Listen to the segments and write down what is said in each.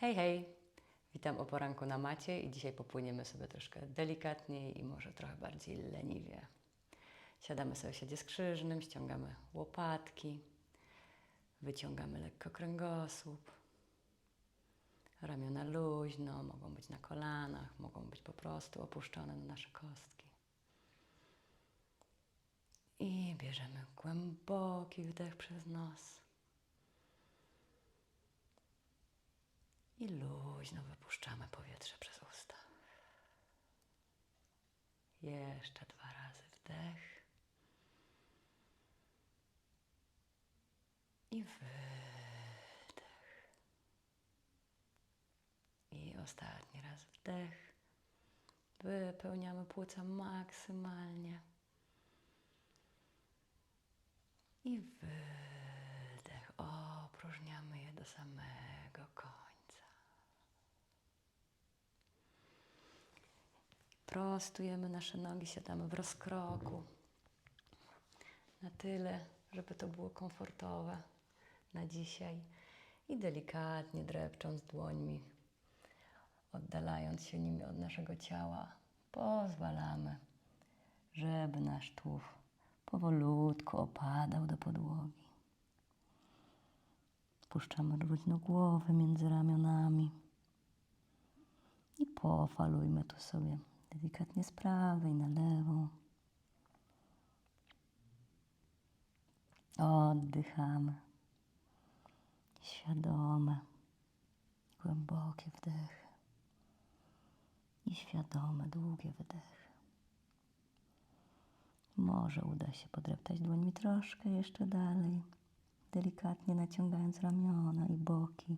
Hej, hej! Witam o poranku na macie i dzisiaj popłyniemy sobie troszkę delikatniej i może trochę bardziej leniwie. Siadamy sobie w siedzie skrzyżnym, ściągamy łopatki, wyciągamy lekko kręgosłup, ramiona luźno, mogą być na kolanach, mogą być po prostu opuszczone na nasze kostki. I bierzemy głęboki wdech przez nos. I luźno wypuszczamy powietrze przez usta. Jeszcze dwa razy wdech. I wydech. I ostatni raz wdech. Wypełniamy płuca maksymalnie. I wydech. Opróżniamy je do samego końca. Prostujemy nasze nogi, siadamy w rozkroku. Na tyle, żeby to było komfortowe na dzisiaj. I delikatnie drepcząc dłońmi, oddalając się nimi od naszego ciała, pozwalamy, żeby nasz tułów powolutku opadał do podłogi. Puszczamy luźno głowę między ramionami i pofalujmy tu sobie delikatnie z prawej na lewą. Oddychamy. Świadome, głębokie wdechy i świadome, długie wydechy. Może uda się podreptać dłońmi troszkę jeszcze dalej, delikatnie naciągając ramiona i boki.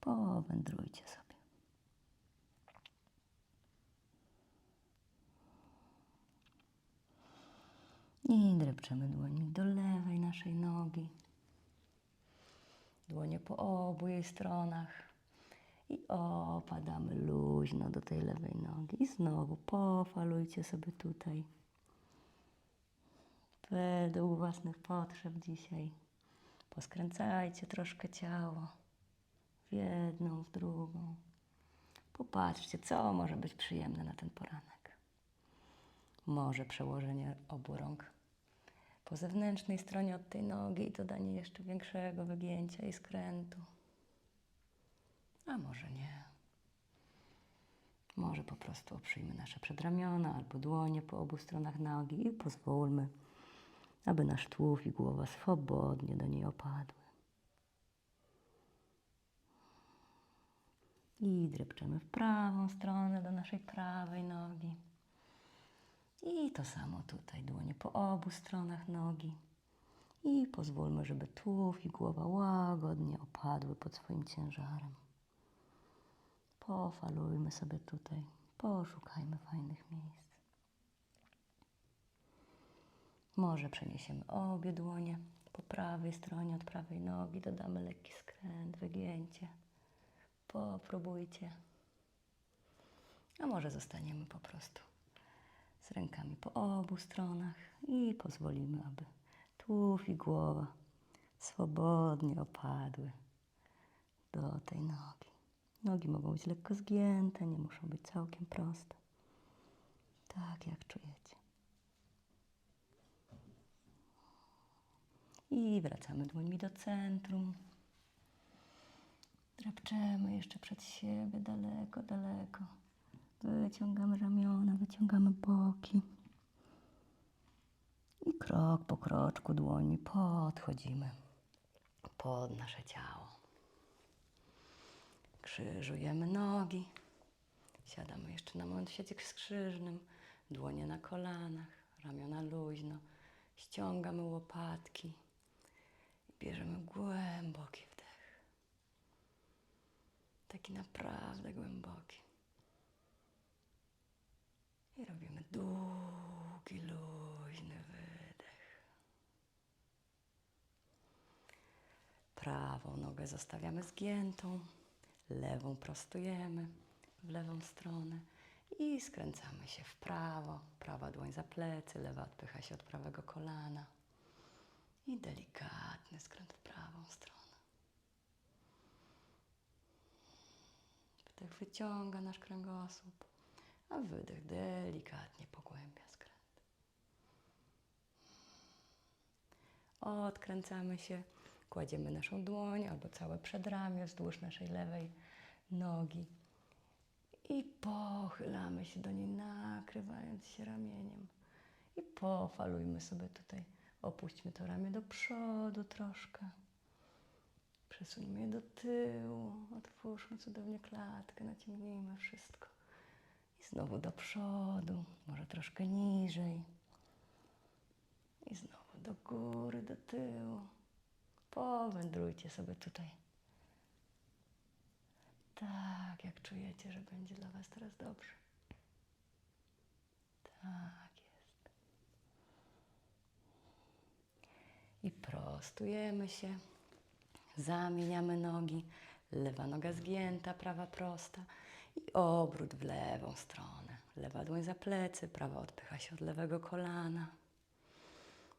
Powędrujcie sobie. I drepczemy dłońmi do lewej naszej nogi. Dłonie po obu jej stronach. I opadamy luźno do tej lewej nogi. I znowu pofalujcie sobie tutaj. Według własnych potrzeb dzisiaj. Poskręcajcie troszkę ciało. W jedną, w drugą. Popatrzcie, co może być przyjemne na ten poranek. Może przełożenie obu rąk po zewnętrznej stronie od tej nogi i dodanie jeszcze większego wygięcia i skrętu. A może nie. Może po prostu oprzyjmy nasze przedramiona albo dłonie po obu stronach nogi i pozwólmy, aby nasz tułów i głowa swobodnie do niej opadły. I drepczemy w prawą stronę do naszej prawej nogi. I to samo tutaj, dłonie po obu stronach nogi. I pozwólmy, żeby tułów i głowa łagodnie opadły pod swoim ciężarem. Pofalujmy sobie tutaj, poszukajmy fajnych miejsc. Może przeniesiemy obie dłonie po prawej stronie od prawej nogi, dodamy lekki skręt, wygięcie. Popróbujcie. A może zostaniemy po prostu z rękami po obu stronach i pozwolimy, aby tułów i głowa swobodnie opadły do tej nogi. Nogi mogą być lekko zgięte, nie muszą być całkiem proste. Tak jak czujecie. I wracamy dłońmi do centrum. Drapczemy jeszcze przed siebie, daleko, daleko. Wyciągamy ramiona, wyciągamy boki. I krok po kroczku dłońmi podchodzimy pod nasze ciało. Krzyżujemy nogi. Siadamy jeszcze na siecie skrzyżnym. Dłonie na kolanach, ramiona luźno. Ściągamy łopatki. I bierzemy głęboki wdech. Taki naprawdę głęboki. I robimy długi, luźny wydech. Prawą nogę zostawiamy zgiętą, lewą prostujemy w lewą stronę i skręcamy się w prawo. Prawa dłoń za plecy, lewa odpycha się od prawego kolana. I delikatny skręt w prawą stronę. Wdech wyciąga nasz kręgosłup, a wydech delikatnie pogłębia skręt. Odkręcamy się, kładziemy naszą dłoń albo całe przedramię wzdłuż naszej lewej nogi i pochylamy się do niej, nakrywając się ramieniem. I pofalujmy sobie tutaj. Opuśćmy to ramię do przodu troszkę. Przesuńmy je do tyłu. Otwórzmy cudownie klatkę, naciągnijmy wszystko. Znowu do przodu, może troszkę niżej. I znowu do góry, do tyłu. Powędrujcie sobie tutaj. Tak, jak czujecie, że będzie dla Was teraz dobrze. Tak jest. I prostujemy się. Zamieniamy nogi. Lewa noga zgięta, prawa prosta. I obrót w lewą stronę. Lewa dłoń za plecy, prawa odpycha się od lewego kolana.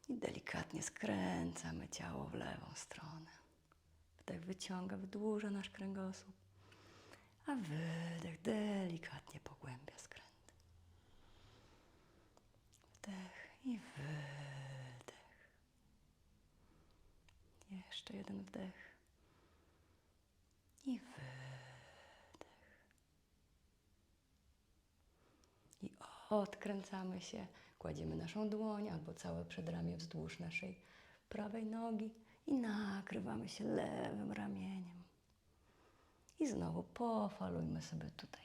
I delikatnie skręcamy ciało w lewą stronę. Wdech wyciąga, wydłuża nasz kręgosłup, a wydech delikatnie pogłębia skręt. Wdech i wydech. Jeszcze jeden wdech i wydech. I odkręcamy się, kładziemy naszą dłoń albo całe przedramię wzdłuż naszej prawej nogi i nakrywamy się lewym ramieniem. I znowu pofalujmy sobie tutaj.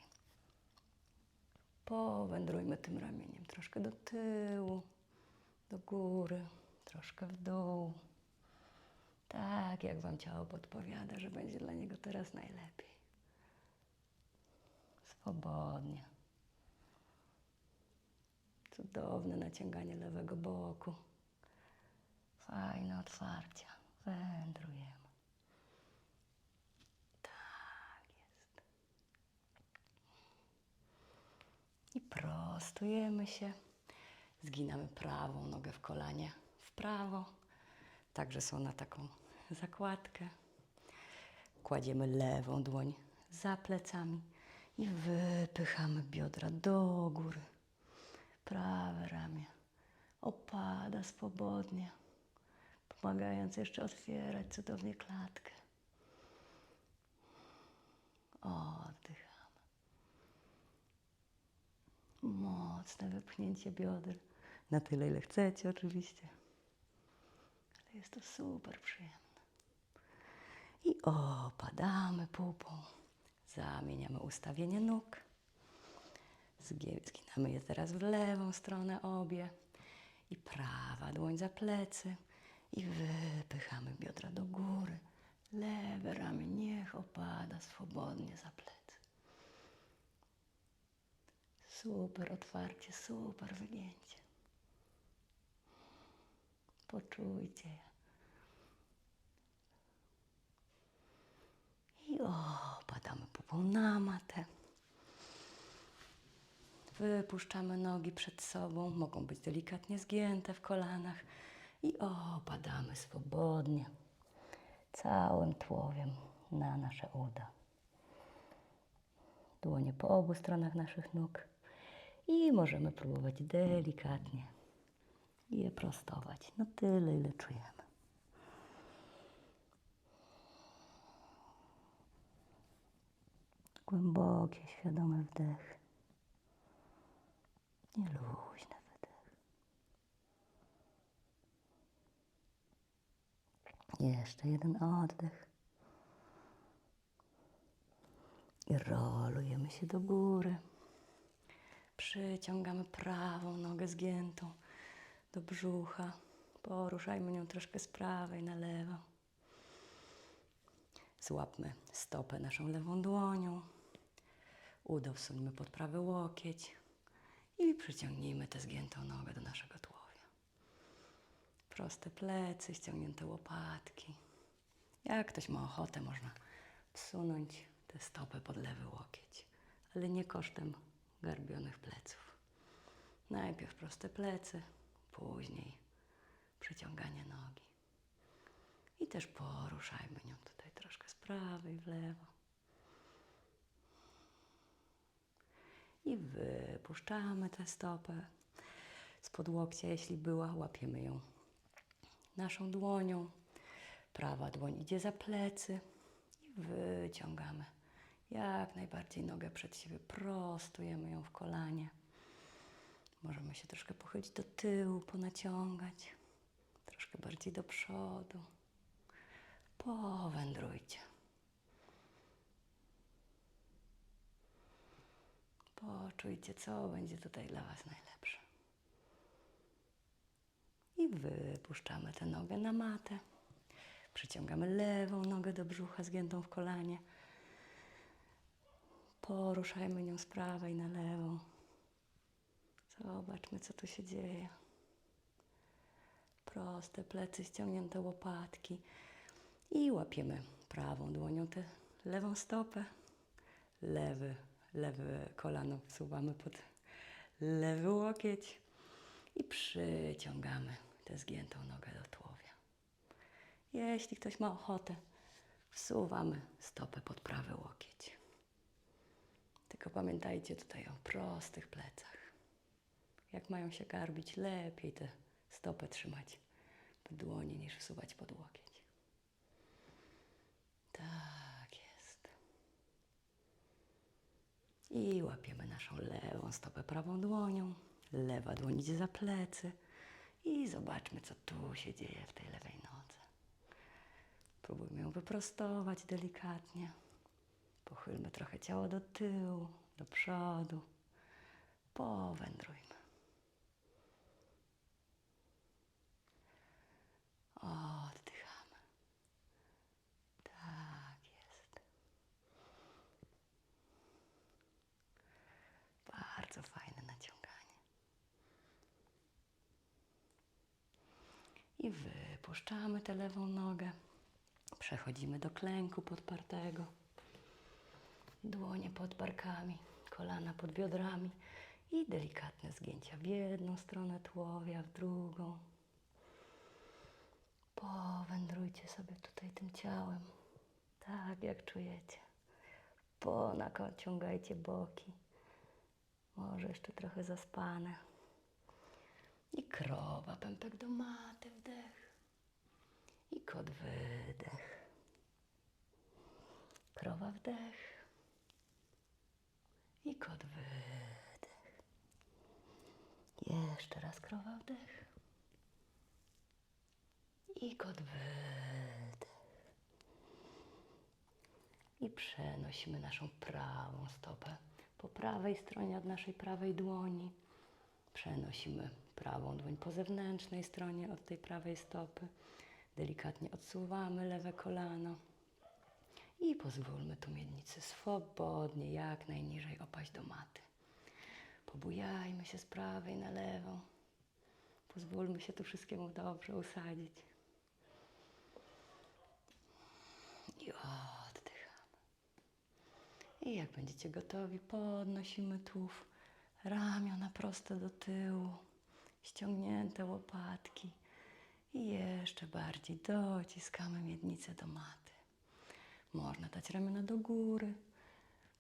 Powędrujmy tym ramieniem troszkę do tyłu, do góry, troszkę w dół. Tak, jak Wam ciało podpowiada, że będzie dla niego teraz najlepiej. Swobodnie. Cudowne naciąganie lewego boku. Fajne otwarcia. Wędrujemy. Tak jest. I prostujemy się. Zginamy prawą nogę w kolanie w prawo. Także są na taką zakładkę. Kładziemy lewą dłoń za plecami i wypychamy biodra do góry. Prawe ramię opada swobodnie, pomagając jeszcze otwierać cudownie klatkę. Oddychamy. Mocne wypchnięcie bioder. Na tyle, ile chcecie, oczywiście. Ale jest to super przyjemne. I opadamy pupą. Zamieniamy ustawienie nóg. Zginamy je teraz w lewą stronę obie. I prawa dłoń za plecy. I wypychamy biodra do góry. Lewe ramię niech opada swobodnie za plecy. Super otwarcie, super wygięcie. Poczujcie je. I opadamy pupą na matę. Wypuszczamy nogi przed sobą, mogą być delikatnie zgięte w kolanach i opadamy swobodnie, całym tłowiem na nasze uda. Dłonie po obu stronach naszych nóg i możemy próbować delikatnie je prostować. No tyle, ile czujemy. Głębokie, świadomy wdech. I luźny wydech. Jeszcze jeden oddech. I rolujemy się do góry. Przyciągamy prawą nogę zgiętą do brzucha. Poruszajmy nią troszkę z prawej na lewo. Złapmy stopę naszą lewą dłonią. Udo wsuńmy pod prawy łokieć i przyciągnijmy tę zgiętą nogę do naszego tułowia. Proste plecy, ściągnięte łopatki. Jak ktoś ma ochotę, można wsunąć tę stopę pod lewy łokieć, ale nie kosztem garbionych pleców. Najpierw proste plecy, później przyciąganie nogi. I też poruszajmy nią tutaj troszkę z prawej w lewo. I wypuszczamy tę stopę spod łokcia, jeśli była, łapiemy ją naszą dłonią. Prawa dłoń idzie za plecy i wyciągamy jak najbardziej nogę przed siebie, prostujemy ją w kolanie. Możemy się troszkę pochylić do tyłu, ponaciągać, troszkę bardziej do przodu. Powędrujcie. Poczujcie, co będzie tutaj dla Was najlepsze. I wypuszczamy tę nogę na matę. Przyciągamy lewą nogę do brzucha, zgiętą w kolanie. Poruszajmy nią z prawej na lewą. Zobaczmy, co tu się dzieje. Proste plecy, ściągnięte łopatki. I łapiemy prawą dłonią tę lewą stopę. Lewy, lewe kolano wsuwamy pod lewy łokieć. I przyciągamy tę zgiętą nogę do tułowia. Jeśli ktoś ma ochotę, wsuwamy stopę pod prawy łokieć. Tylko pamiętajcie tutaj o prostych plecach. Jak mają się garbić, lepiej tę stopę trzymać w dłoni niż wsuwać pod łokieć. Tak jest. I łapiemy naszą lewą stopę prawą dłonią. Lewa dłoń idzie za plecy. I zobaczmy, co tu się dzieje w tej lewej nodze. Próbujmy ją wyprostować delikatnie. Pochylmy trochę ciało do tyłu, do przodu. Powędrujmy. Oddychamy. Tak jest. Bardzo fajne naciąganie. I wypuszczamy tę lewą nogę. Przechodzimy do klęku podpartego. Dłonie pod barkami, kolana pod biodrami i delikatne zgięcia w jedną stronę tułowia, w drugą. Powędrujcie sobie tutaj tym ciałem, tak jak czujecie. Ponaciągajcie boki, może jeszcze trochę zaspane. I krowa, pępek do maty, wdech. I kot wydech. Krowa wdech. I kot wydech. Jeszcze raz krowa wdech. I kot wydech. I przenosimy naszą prawą stopę po prawej stronie od naszej prawej dłoni. Przenosimy prawą dłoń po zewnętrznej stronie od tej prawej stopy. Delikatnie odsuwamy lewe kolano. I pozwólmy tu miednicy swobodnie, jak najniżej opaść do maty. Pobujajmy się z prawej na lewą. Pozwólmy się tu wszystkiemu dobrze usadzić. I oddychamy. I jak będziecie gotowi, podnosimy tułów, ramiona prosto do tyłu, ściągnięte łopatki i jeszcze bardziej dociskamy miednicę do maty. Można dać ramiona do góry,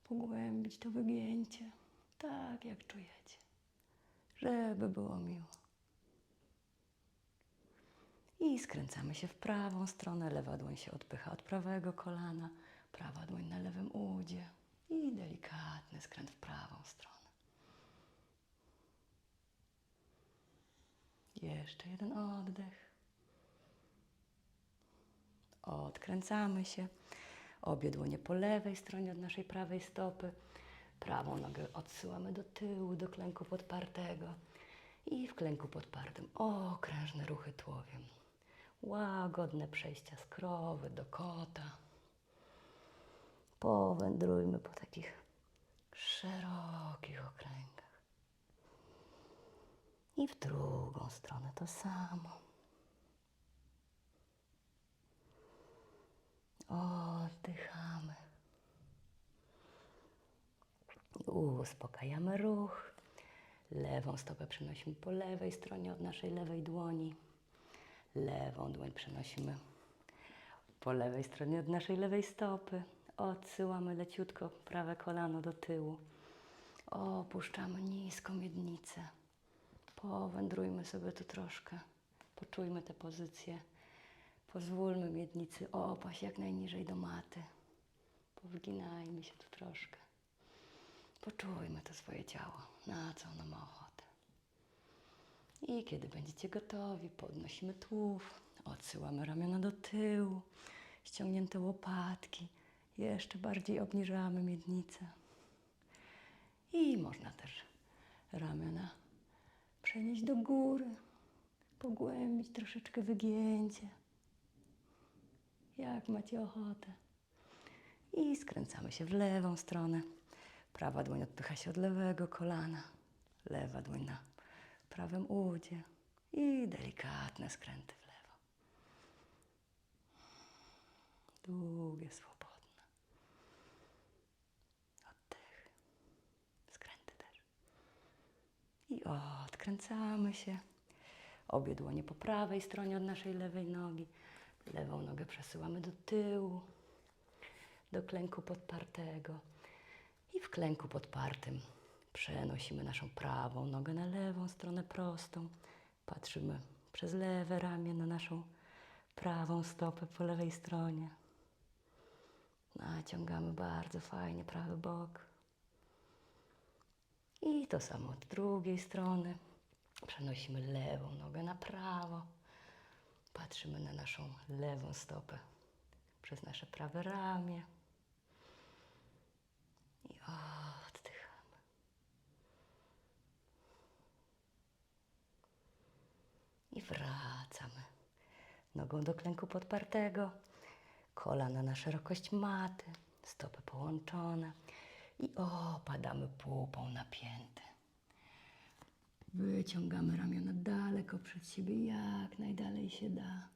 pogłębić to wygięcie, tak jak czujecie, żeby było miło. I skręcamy się w prawą stronę, lewa dłoń się odpycha od prawego kolana, prawa dłoń na lewym udzie i delikatny skręt w prawą stronę. Jeszcze jeden oddech. Odkręcamy się. Obie dłonie po lewej stronie od naszej prawej stopy. Prawą nogę odsyłamy do tyłu, do klęku podpartego. I w klęku podpartym okrężne ruchy tułowiem. Łagodne przejścia z krowy do kota. Powędrujmy po takich szerokich okręgach. I w drugą stronę to samo. Oddychamy. Uspokajamy ruch. Lewą stopę przenosimy po lewej stronie od naszej lewej dłoni. Lewą dłoń przenosimy po lewej stronie od naszej lewej stopy. Odsyłamy leciutko prawe kolano do tyłu. Opuszczamy nisko miednicę. Powędrujmy sobie tu troszkę. Poczujmy te pozycje. Pozwólmy miednicy opaść jak najniżej do maty. Powginajmy się tu troszkę. Poczujmy to swoje ciało, na co ono ma ochotę. I kiedy będziecie gotowi, podnosimy tułów, odsyłamy ramiona do tyłu, ściągnięte łopatki, jeszcze bardziej obniżamy miednicę. I można też ramiona przenieść do góry, pogłębić troszeczkę wygięcie, jak macie ochotę. I skręcamy się w lewą stronę. Prawa dłoń odpycha się od lewego kolana, lewa dłoń na prawym udzie i delikatne skręty w lewo. Długie, swobodne. Oddech. Skręty też. I odkręcamy się. Obie dłonie po prawej stronie od naszej lewej nogi. Lewą nogę przesyłamy do tyłu, do klęku podpartego. I w klęku podpartym przenosimy naszą prawą nogę na lewą stronę prostą. Patrzymy przez lewe ramię na naszą prawą stopę po lewej stronie. Naciągamy bardzo fajnie prawy bok. I to samo od drugiej strony. Przenosimy lewą nogę na prawo. Patrzymy na naszą lewą stopę przez nasze prawe ramię. I oddychamy. I wracamy. Nogą do klęku podpartego. Kolana na szerokość maty. Stopy połączone. I opadamy pupą napięte. Wyciągamy ramiona daleko przed siebie, jak najdalej się da.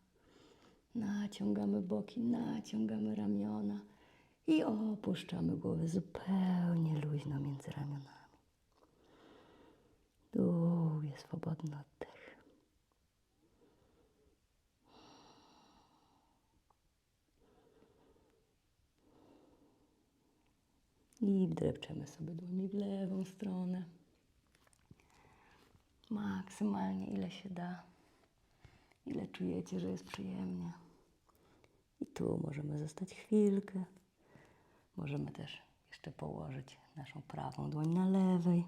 Naciągamy boki, naciągamy ramiona i opuszczamy głowę zupełnie luźno między ramionami. Długi, swobodny oddech. I wdrepczemy sobie dłońmi w lewą stronę. Maksymalnie ile się da. Ile czujecie, że jest przyjemnie. I tu możemy zostać chwilkę. Możemy też jeszcze położyć naszą prawą dłoń na lewej.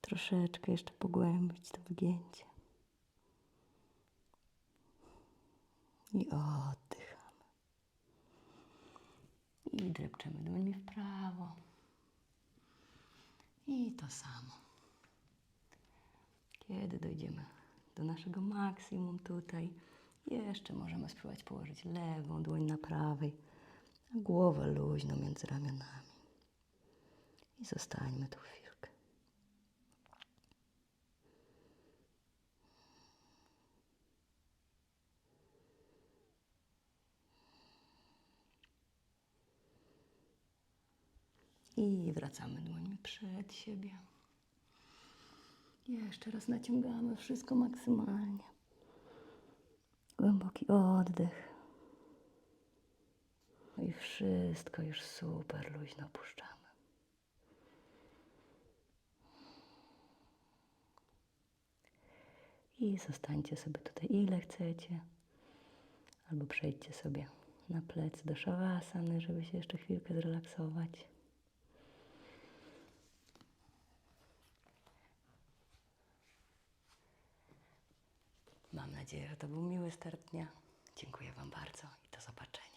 Troszeczkę jeszcze pogłębić to wygięcie. I oddychamy. I drepczemy dłońmi w prawo. I to samo. Kiedy dojdziemy do naszego maksimum tutaj, jeszcze możemy spróbować położyć lewą dłoń na prawej, a głowę luźno między ramionami. I zostańmy tu chwilkę. I wracamy dłońmi przed siebie. Jeszcze raz naciągamy wszystko maksymalnie. Głęboki oddech. No i wszystko już super luźno puszczamy. I zostańcie sobie tutaj ile chcecie. Albo przejdźcie sobie na plecy do szawasany, żeby się jeszcze chwilkę zrelaksować. Mam nadzieję, że to był miły start dnia. Dziękuję Wam bardzo i do zobaczenia.